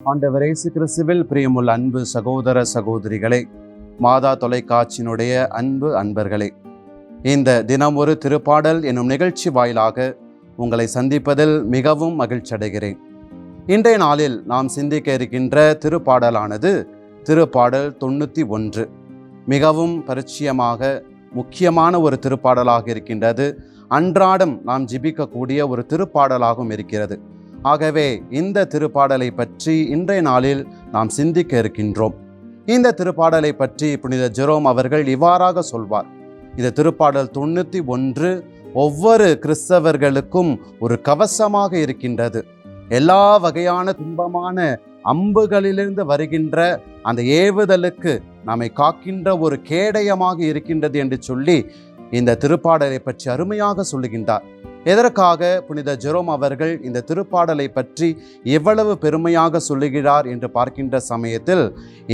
ஆண்டவர் இயேசு கிறிஸ்துவில் பிரியமுள்ள அன்பு சகோதர சகோதரிகளே மாதா தொலைக்காட்சியினுடைய அன்பு அன்பர்களே இந்த தினம் ஒரு திருப்பாடல் என்னும் நிகழ்ச்சி வாயிலாக உங்களை சந்திப்பதில் மிகவும் மகிழ்ச்சி அடைகிறேன் இன்றைய நாளில் நாம் சிந்திக்க இருக்கின்ற திருப்பாடலானது திருப்பாடல் தொண்ணூற்றி ஒன்று. மிகவும் பரிச்சயமாக முக்கியமான ஒரு திருப்பாடலாக இருக்கின்றது. அன்றாடம் நாம் ஜிபிக்கக்கூடிய ஒரு திருப்பாடலாகவும் இருக்கிறது. ஆகவே இந்த திருப்பாடலை பற்றி இன்றைய நாளில் நாம் சிந்திக்க இருக்கின்றோம். இந்த திருப்பாடலை பற்றி புனித ஜெரோம் அவர்கள் இவ்வாறாக சொல்வார். இந்த திருப்பாடல் தொண்ணூற்றி ஒன்று ஒவ்வொரு கிறிஸ்தவர்களுக்கும் ஒரு கவசமாக இருக்கின்றது. எல்லா வகையான துன்பமான அம்புகளிலிருந்து வருகின்ற அந்த ஏவுதலுக்கு நம்மை காக்கின்ற ஒரு கேடயமாக இருக்கின்றது என்று சொல்லி இந்த திருப்பாடலை பற்றி அருமையாக சொல்லுகின்றார். எதற்காக புனித ஜெரோம் அவர்கள் இந்த திருப்பாடலை பற்றி எவ்வளவு பெருமையாக சொல்லுகிறார் என்று பார்க்கின்ற சமயத்தில்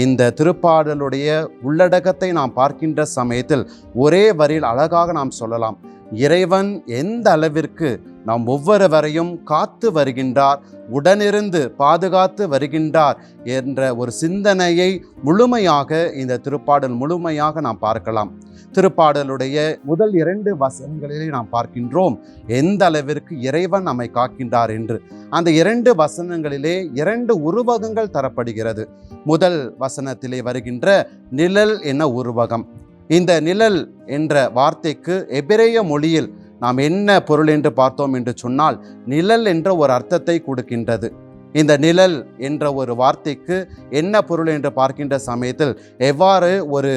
இந்த திருப்பாடலுடைய உள்ளடக்கத்தை நாம் பார்க்கின்ற சமயத்தில் ஒரே வரியில் அழகாக நாம் சொல்லலாம். இறைவன் எந்த அளவிற்கு நாம் ஒவ்வொருவரையும் காத்து வருகின்றார் உடனிருந்து பாதுகாத்து வருகின்றார் என்ற ஒரு சிந்தனையை முழுமையாக இந்த திருப்பாடல் முழுமையாக நாம் பார்க்கலாம். திருப்பாடலுடைய முதல் இரண்டு வசனங்களிலே நாம் பார்க்கின்றோம் எந்த அளவிற்கு இறைவன் நம்மை காக்கின்றார்? என்று. அந்த இரண்டு வசனங்களிலே இரண்டு உருவகங்கள் தரப்படுகிறது. முதல் வசனத்திலே வருகின்ற நிழல் என உருவகம்? இந்த நிழல் என்ற வார்த்தைக்கு எபிரேய மொழியில் நாம் என்ன பொருள் என்று பார்த்தோம் என்று சொன்னால் நிழல் என்ற ஒரு அர்த்தத்தை கொடுக்கின்றது. இந்த நிழல் என்ற ஒரு வார்த்தைக்கு என்ன பொருள் என்று பார்க்கின்ற சமயத்தில் எவ்வாறு ஒரு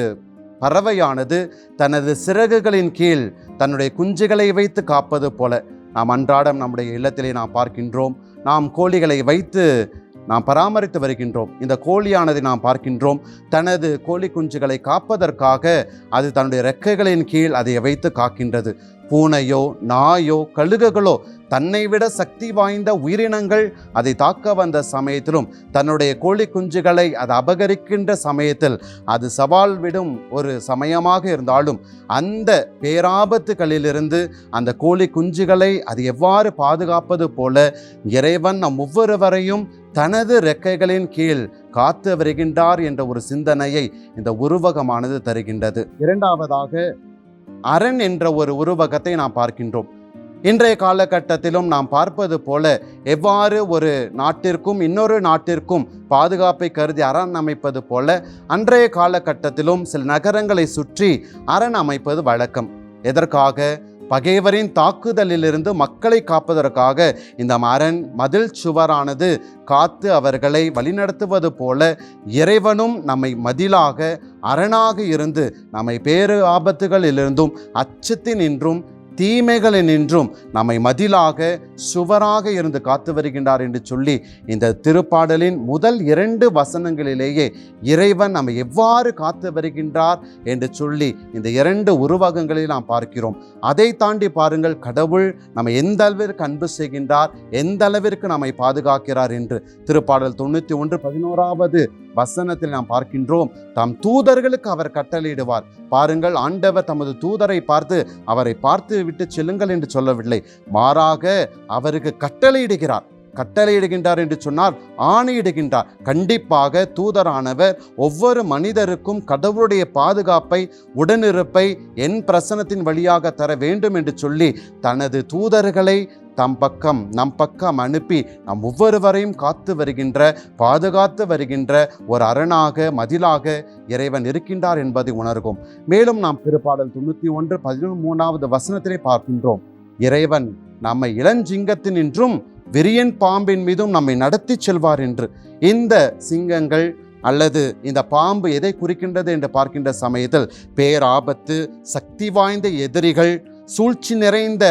பறவையானது தனது சிறகுகளின் கீழ் தன்னுடைய குஞ்சுகளை வைத்து காப்பது போல. நாம் அன்றாடம் நம்முடைய இல்லத்திலே நாம் பார்க்கின்றோம். நாம் கோழிகளை வைத்து நாம் பராமரித்து வருகின்றோம். இந்த கோழியானதை நாம் பார்க்கின்றோம். தனது கோழி குஞ்சுகளை காப்பதற்காக அது தன்னுடைய ரெக்கைகளின் கீழ் அதை வைத்து காக்கின்றது. பூனையோ நாயோ கழுகுகளோ தன்னை விட சக்தி வாய்ந்த உயிரினங்கள் அதை தாக்க வந்த சமயத்திலும் தன்னுடைய கோழி குஞ்சுகளை அது அபகரிக்கின்ற சமயத்தில் அது சவால் விடும் ஒரு சமயமாக இருந்தாலும் அந்த பேராபத்துகளிலிருந்து அந்த கோழி குஞ்சுகளை அது எவ்வாறு பாதுகாப்பது போல இறைவன் நம் ஒவ்வொருவரையும் தனது ரெக்கைகளின் கீழ் காத்து வருகின்றார் என்ற ஒரு சிந்தனையை இந்த உருவகமானது தருகின்றது. இரண்டாவதாக அரண் என்ற ஒரு உருவகத்தை நாம் பார்க்கின்றோம். இன்றைய காலகட்டத்திலும் நாம் பார்ப்பது போல எவ்வாறு ஒரு நாட்டிற்கும் இன்னொரு நாட்டிற்கும் பாதுகாப்பை கருதி அரண் அமைப்பது போல அன்றைய காலகட்டத்திலும் சில நகரங்களை சுற்றி அரண் அமைப்பது வழக்கம். எதற்காக? பகைவரின் தாக்குதலிலிருந்து மக்களை காப்பதற்காக இந்த மரண் மதில் சுவரானது காத்து அவர்களை வழிநடத்துவது போல இறைவனும் நம்மை மதிலாக அரணாக இருந்து நம்மை பேறு ஆபத்துகளிலிருந்தும் அச்சத்தினின்றும் தீமைகளினின்றும் நம்மை மதிலாக சுவராக இருந்து காத்து வருகின்றார் என்று சொல்லி இந்த திருப்பாடலின் முதல் இரண்டு வசனங்களிலேயே இறைவன் நம்மை எவ்வாறு காத்து வருகின்றார் என்று சொல்லி இந்த இரண்டு உருவகங்களில் நாம் பார்க்கிறோம். அதை தாண்டி பாருங்கள் கடவுள் நம்மை எந்த அளவிற்கு அன்பு செய்கின்றார் எந்த அளவிற்கு நம்மை பாதுகாக்கிறார் என்று. திருப்பாடல் தொண்ணூற்றி ஒன்று பதினோராவது வசனத்தில் நாம் பார்க்கின்றோம். தம் தூதர்களுக்கு அவர் கட்டளையிடுவார். பாருங்கள் ஆண்டவர் தமது தூதரை பார்த்து அவரை பார்த்து விட்டு செல்லுங்கள் என்று சொல்லவில்லை. மாறாக அவருக்கு கட்டளையிடுகிறார். கட்டளையிடுகின்றார் என்று சொன்னார் ஆணையிடுகின்றார் கண்டிப்பாக தூதரானவர் ஒவ்வொரு மனிதருக்கும் கடவுளுடைய பாதுகாப்பை உடனிருப்பை என் பிரசனத்தின் வழியாக தர வேண்டும் என்று சொல்லி தனது தூதர்களை தம் பக்கம் நம் பக்கம் அனுப்பி நம் ஒவ்வொருவரையும் காத்து வருகின்ற பாதுகாத்து வருகின்ற ஒரு அரணாக மதிலாக இறைவன் இருக்கின்றார் என்பதை உணர்கும் மேலும் நாம் திருப்பாடல் தொண்ணூற்றி ஒன்று பதிமூணாவது வசனத்திலே பார்க்கின்றோம். இறைவன் நம்மை இளஞ்சிங்கத்தினின்றும் விரியன் பாம்பின் மீதும் நம்மை நடத்தி செல்வார் என்று இந்த சிங்கங்கள் அல்லது இந்த பாம்பு எதை குறிக்கின்றது என்று பார்க்கின்ற சமயத்தில் பேராபத்து சக்தி வாய்ந்த எதிரிகள் சூழ்ச்சி நிறைந்த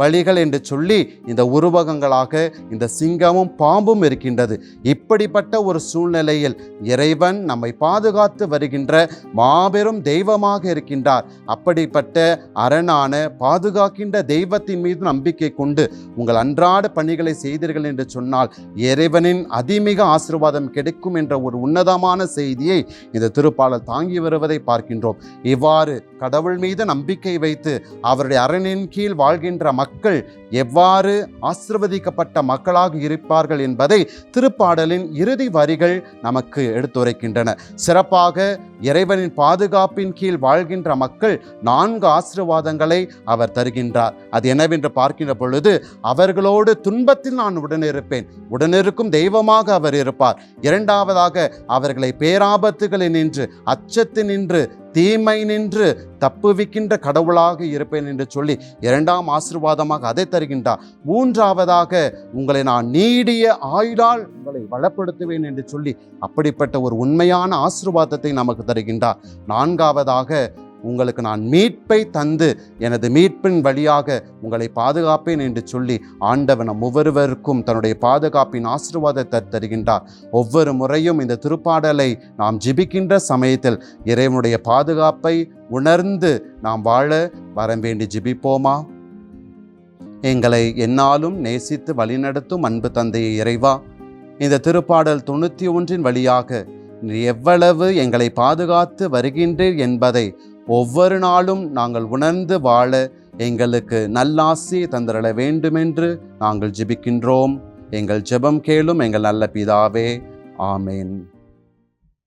வழிகள் என்று சொல்லி இந்த உருவகங்களாக இந்த சிங்கமும் பாம்பும் இருக்கின்றது. இப்படிப்பட்ட ஒரு சூழ்நிலையில் இறைவன் நம்மை பாதுகாத்து வருகின்ற மாபெரும் தெய்வமாக இருக்கின்றார். அப்படிப்பட்ட அரணான பாதுகாக்கின்ற தெய்வத்தின் மீது நம்பிக்கை கொண்டு உங்கள் அன்றாட பணிகளை செய்தீர்கள் என்று சொன்னால் இறைவனின் அதிமிக ஆசீர்வாதம் கிடைக்கும் என்ற ஒரு உன்னதமான செய்தியை இந்த திருப்பாளர் தாங்கி வருவதை பார்க்கின்றோம். இவ்வாறு கடவுள் மீது நம்பிக்கை வைத்து அவருடைய அரணின் கீழ் வாழ்கின்ற மக்கள் எவ்வாறு ஆசிர்வதிக்கப்பட்ட மக்களாக இருப்பார்கள் என்பதை திருப்பாடலின் இறுதி வரிகள் நமக்கு எடுத்துரைக்கின்றன. சிறப்பாக இறைவனின் பாதுகாப்பின் கீழ் வாழ்கின்ற மக்கள் நான்கு ஆசீர்வாதங்களை அவர் தருகின்றார். அது என்னவென்று பார்க்கின்ற பொழுது அவர்களோடு துன்பத்தில் நான் உடனிருப்பேன். உடனிருக்கும் தெய்வமாக அவர் இருப்பார். இரண்டாவதாக அவர்களை பேராபத்துகளில் நின்று அச்சத்தில் நின்று தீமை நின்று தப்புவிக்கின்ற கடவுளாக இருப்பேன் என்று சொல்லி இரண்டாம் ஆசீர்வாதமாக அதை தருகின்றார். மூன்றாவதாக உங்களை நான் நீடிய ஆயுளால் உங்களை வளப்படுத்துவேன் என்று சொல்லி அப்படிப்பட்ட ஒரு உண்மையான ஆசீர்வாதத்தை நமக்கு தருகின்றார். நான்காவதாக உங்களுக்கு நான் மீட்பை தந்து எனது மீட்பின் வழியாக உங்களை பாதுகாப்பேன் என்று சொல்லி ஆண்டவன் ஒவ்வொருவருக்கும் தன்னுடைய பாதுகாப்பின் ஆசீர்வாதத்தை தருகின்றார். ஒவ்வொரு முறையும் இந்த திருப்பாடலை நாம் ஜிபிக்கின்ற சமயத்தில் இறைவனுடைய பாதுகாப்பை உணர்ந்து நாம் வாழ வரம் வேண்டி ஜிபிப்போமா? எங்களை என்னாலும் நேசித்து வழிநடத்தும் அன்பு தந்தையை இறைவா இந்த திருப்பாடல் தொண்ணூற்றி ஒன்றின் வழியாக எவ்வளவு எங்களை பாதுகாத்து வருகின்றீர் என்பதை ஒவ்வொரு நாளும் நாங்கள் உணர்ந்து வாழ எங்களுக்கு நல்லாசி தந்திரள வேண்டுமென்று நாங்கள் ஜெபிக்கின்றோம். எங்கள் ஜெபம் கேளும் எங்கள் நல்ல பிதாவே. ஆமேன்.